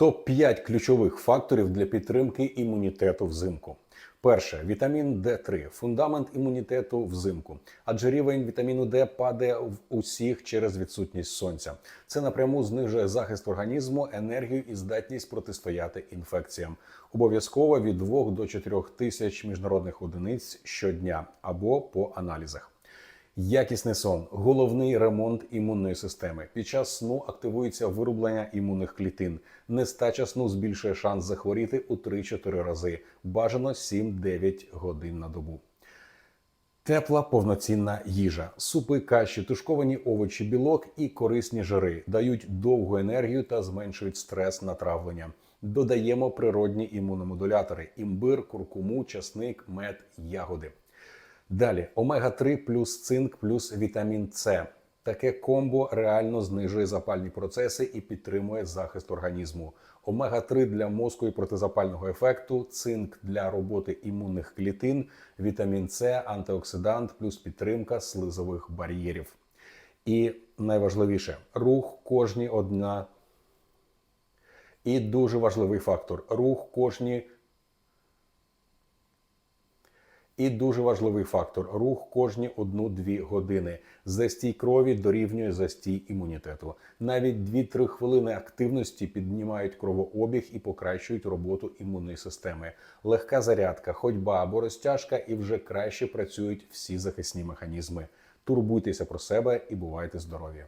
Топ 5 ключових факторів для підтримки імунітету взимку. Перше вітамін Д3 фундамент імунітету взимку, адже рівень вітаміну Д падає в усіх через відсутність сонця. Це напряму знижує захист організму, енергію і здатність протистояти інфекціям. Обов'язково від 2 до 4 тисяч міжнародних одиниць щодня або по аналізах. Якісний сон головний ремонт імунної системи. Під час сну активується вироблення імунних клітин. Нестача сну збільшує шанс захворіти у 3-4 рази. Бажано 7-9 годин на добу. Тепла повноцінна їжа, супи, каші, тушковані овочі, білок і корисні жири дають довгу енергію та зменшують стрес на травлення. Додаємо природні імуномодулятори: імбир, куркуму, часник, мед, ягоди. Далі омега-3 плюс цинк плюс вітамін С. Таке комбо реально знижує запальні процеси і підтримує захист організму. Омега-3 для мозку і протизапального ефекту, цинк для роботи імунних клітин, вітамін С, антиоксидант, плюс підтримка слизових бар'єрів. І найважливіше рух кожні одна. І дуже важливий фактор рух кожні і дуже важливий фактор рух кожні 1-2 години. Застій крові дорівнює застій імунітету. Навіть 2-3 хвилини активності піднімають кровообіг і покращують роботу імунної системи. Легка зарядка, ходьба або розтяжка, і вже краще працюють всі захисні механізми. Турбуйтеся про себе і бувайте здорові!